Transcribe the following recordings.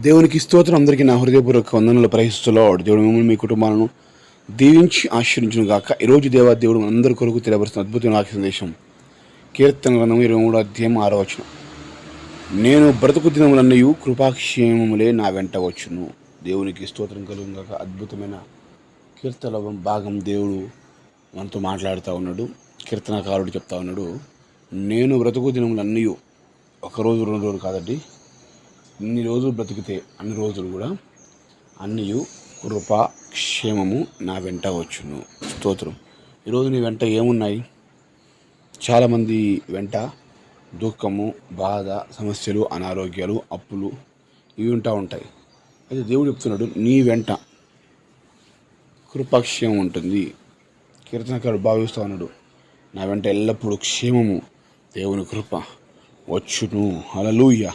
దేవునికి స్తోత్రం. అందరికీ నా హృదయపూర్వక వందనలు. ప్రహిస్తులో దేవుడు మిమ్మల్ని మీ కుటుంబాలను దీవించి ఆశీర్వించిన గాక. ఈరోజు దేవా దేవుడు అందరి కొరకు తెలియబరుస్తున్న అద్భుతమైన వాక్య సందేశం. కీర్తన గ్రంథం ఇరవై మూడు అధ్యాయం ఆరో వచనం. నేను బ్రతుకు దినములన్నయు కృపాక్షేమములే నా వెంట వచ్చును. దేవునికి స్తోత్రం కలుగు గాక. అద్భుతమైన కీర్తన భాగం దేవుడు మనతో మాట్లాడుతూ ఉన్నాడు. కీర్తనకారుడు చెప్తా ఉన్నాడు. నేను బ్రతుకు దినములన్నయు. ఒకరోజు రెండు రోజులు కాదండి. ఇన్ని రోజులు బ్రతికితే అన్ని రోజులు కూడా అన్నయు కృప క్షేమము నా వెంట వచ్చును. స్తోత్రం. ఈరోజు నీ వెంట ఏమున్నాయి? చాలామంది వెంట దుఃఖము బాధ సమస్యలు అనారోగ్యాలు అప్పులు ఇవి ఉంటా ఉంటాయి. అయితే దేవుడు చెప్తున్నాడు నీ వెంట కృపాక్షేమం ఉంటుంది. కీర్తనకారుడు భావిస్తూ ఉన్నాడు నా వెంట ఎల్లప్పుడూ క్షేమము దేవుని కృప వచ్చును. హల్లెలూయా.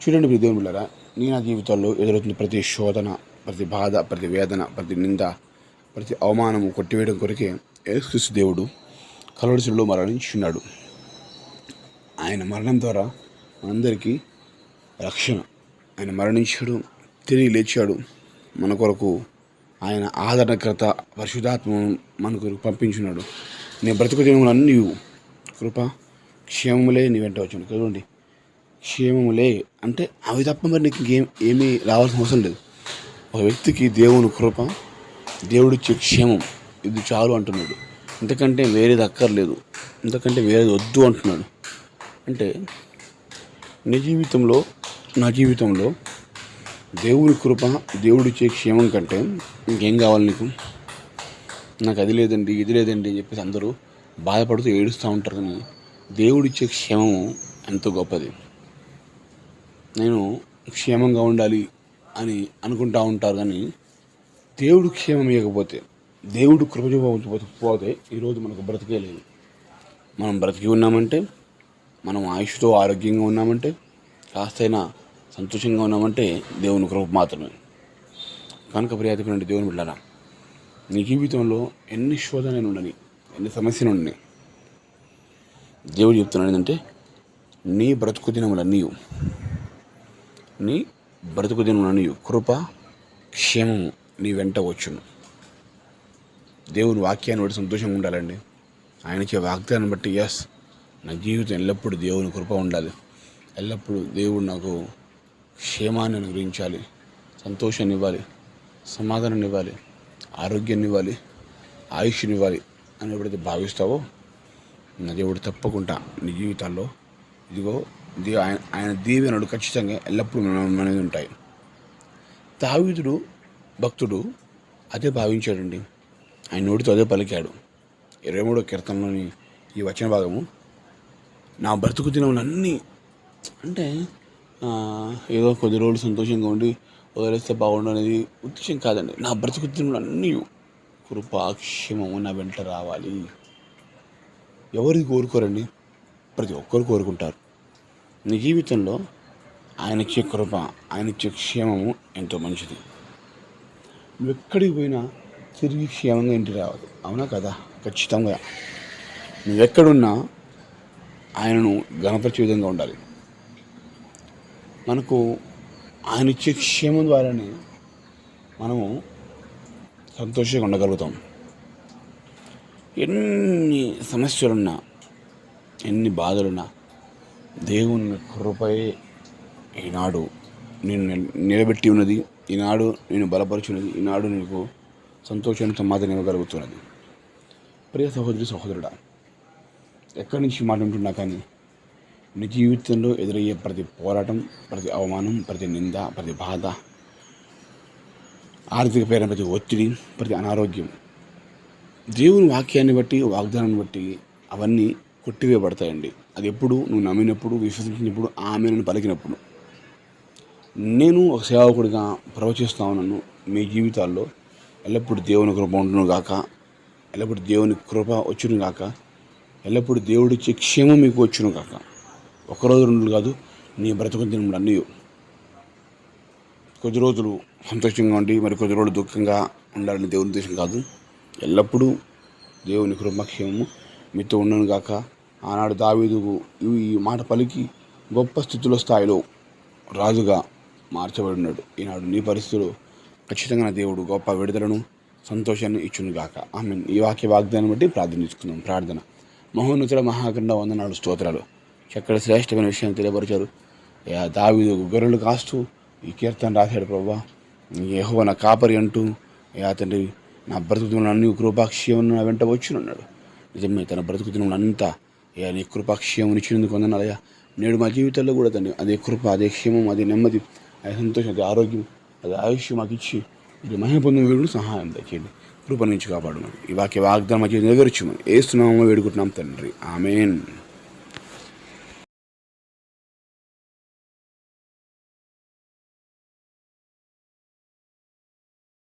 చూడండి మీ దేవుని బిళ్ళరా నీ నా జీవితంలో ఎదురవుతున్న ప్రతి శోధన ప్రతి బాధ ప్రతి వేదన ప్రతి నింద ప్రతి అవమానము కొట్టివేయడం కొరకే యేసుక్రీస్తు దేవుడు కలవడిసులో మరణించున్నాడు. ఆయన మరణం ద్వారా మనందరికీ రక్షణ. ఆయన మరణించాడు తిరిగి లేచాడు. మన కొరకు ఆయన ఆదరణకర్త పరిశుధాత్మను మన కొరకు పంపించున్నాడు. నేను బ్రతుకు దినములన్నీ కృప క్షేమములే నీ వెంట వచ్చాను చూడండి క్షేమములే. అంటే అవి తప్ప మరి నీకు ఇంకేం ఏమీ రావాల్సిన అవసరం లేదు. ఒక వ్యక్తికి దేవుని కృప దేవుడిచ్చే క్షేమం ఇది చాలు అంటున్నాడు. ఇంతకంటే వేరేది అక్కర్లేదు. ఇంతకంటే వేరేది వద్దు అంటున్నాడు. అంటే నీ జీవితంలో నా జీవితంలో దేవుని కృప దేవుడిచ్చే క్షేమం కంటే ఇంకేం కావాలి నీకు? నాకు అది లేదండి ఇది లేదండి అని చెప్పేసి అందరూ బాధపడుతూ ఏడుస్తూ ఉంటారు కానీ దేవుడిచ్చే క్షేమము ఎంతో గొప్పది. నేను క్షేమంగా ఉండాలి అని అనుకుంటా ఉంటారు కానీ దేవుడు క్షేమం ఇవ్వకపోతే దేవుడు కృప చూపకపోతే ఈరోజు మనకు బ్రతికే లేదు. మనం బ్రతికి ఉన్నామంటే మనం ఆయుష్తో ఆరోగ్యంగా ఉన్నామంటే కాస్తైనా సంతోషంగా ఉన్నామంటే దేవుని కృప మాత్రమే. కనుక ప్రియాతికునండి దేవుని బిడ్డారా నీ జీవితంలో ఎన్ని శోధనలు ఉండని ఎన్ని సమస్యలు ఉండని దేవుడు చెప్తున్నాడు ఏంటంటే నీ బ్రతుకు దినములన్నీ నీ బ్రతుకు కృప క్షేమము నీ వెంట వచ్చును. దేవుని వాక్యాన్ని బట్టి సంతోషంగా ఉండాలండి. ఆయనకి వాగ్దానం బట్టి ఎస్ నా జీవితం ఎల్లప్పుడూ దేవుని కృప ఉండాలి. ఎల్లప్పుడూ దేవుడు నాకు క్షేమాన్ని అనుగ్రహించాలి సంతోషాన్ని ఇవ్వాలి సమాధానాన్ని ఇవ్వాలి ఆరోగ్యాన్ని ఇవ్వాలి ఆయుష్ని ఇవ్వాలి అని ఎప్పుడైతే భావిస్తావో నా దేవుడు తప్పకుండా నీ జీవితాల్లో ఇదిగో ఆయన ఆయన దీవెనలు ఖచ్చితంగా ఎల్లప్పుడూ మన మీద ఉంటాయి. దావీదుడు భక్తుడు అదే భావించాడండి. ఆయన నోటితో అదే పలికాడు. ఇరవై మూడో కీర్తనలోని ఈ వచన భాగము నా బ్రతుకు దినములన్నీ అంటే ఏదో కొద్ది రోజులు సంతోషంగా ఉండి వదిలేస్తే బాగుండు అనేది ఉద్దేశం కాదండి. నా బ్రతుకు దినములన్నీ కృపాక్షేమము నా వెంట రావాలి. ఎవరికి కోరుకోరండి? ప్రతి ఒక్కరు కోరుకుంటారు. నీ జీవితంలో ఆయన ఇచ్చే కృప ఆయన ఇచ్చే క్షేమము ఎంతో మంచిది. నువ్వు ఎక్కడికి పోయినా తిరిగి క్షేమంగా ఇంటికి రావాలి. అవునా కదా? ఖచ్చితంగా. నువ్వెక్కడున్నా ఆయనను గణపరిచే విధంగా ఉండాలి. మనకు ఆయన ఇచ్చే క్షేమం ద్వారానే మనము సంతోషంగా ఉండగలుగుతాం. ఎన్ని సమస్యలున్నా ఎన్ని బాధలున్నా దేవుని కృపయే ఈనాడు నేను నిలబెట్టి ఉన్నది. ఈనాడు నేను బలపరుచున్నది ఈనాడు నీకు సంతోషాన్ని సమాధానం ఇవ్వగలుగుతున్నది ప్రియ సహోదరి సహోదరుడా ఎక్కడి నుంచి మాట్లాడుతున్నా కానీ నీ జీవితంలో ఎదురయ్యే ప్రతి పోరాటం ప్రతి అవమానం ప్రతి నింద ప్రతి బాధ ఆర్థిక పేర ప్రతి ఒత్తిడి ప్రతి అనారోగ్యం దేవుని వాక్యాన్ని బట్టి వాగ్దానాన్ని బట్టి అవన్నీ కొట్టివేయబడతాయండి. అది ఎప్పుడు నువ్వు నమ్మినప్పుడు విశ్వసించినప్పుడు ఆమెను పలికినప్పుడు. నేను ఒక సేవకుడిగా ప్రవచిస్తా ఉన్నాను మీ జీవితాల్లో. ఎల్లప్పుడూ దేవుని కృప ఉండును గాక. ఎల్లప్పుడూ దేవుని కృప వచ్చును గాక. ఎల్లప్పుడూ దేవుడి క్షేమం మీకు వచ్చును గాక. ఒకరోజు రెండు కాదు నీ బ్రతుకు దినములు అన్నీ కొద్ది రోజులు సంతోషంగా ఉండి మరి కొద్ది రోజులు దుఃఖంగా ఉండాలని దేవుని ఉద్దేశం కాదు. ఎల్లప్పుడూ దేవుని కృపక్షేమము మీతో ఉండను గాక. ఆనాడు దావీదుకు ఈ మాట పలికి గొప్ప స్థితిలో స్థాయిలో రాజుగా మార్చబడి ఉన్నాడు ఈనాడు నీ పరిస్థితులు ఖచ్చితంగా నా దేవుడు గొప్ప విడుదలను సంతోషాన్ని ఇచ్చును గాక ఆమె ఈ వాక్య వాగ్దానం బట్టి ప్రార్థనించుకుందాం ప్రార్థన. మహోన్నతుల మహాకండ వందనాడు స్తోత్రాలు. చక్కడ శ్రేష్టమైన విషయం తెలియపరిచారు. దావీదు గొర్రెలు కాస్తూ ఈ కీర్తన రాశాడు ప్రభా యహో నా కాపరి అంటూ యా తండ్రి నా బ్రతుకుతున్న అన్ని కృపాక్షేమం నా వెంట వచ్చునన్నాడు. నిజమే తన బ్రతుకుతున్న అంతా అయ్యా నీ కృపాక్షేమం ఇచ్చినందుకు వందనాలయ్యా నేడు మా జీవితాల్లో కూడా తండ్రి అదే కృప అదే క్షేమం అదే నెమ్మది అదే సంతోషం అదే ఆరోగ్యం అదే ఆయుష్యం మాకు ఇచ్చి ఇది మహిమ పొందిన వీడు సహాయం దయచేయండి కృప నుంచి కాపాడు ఈ వాక్య వాగ్దానం మా జీవితం నెరవేర్చుమని ఏస్తున్నామో వేడుకుంటున్నాం తండ్రి ఆమెన్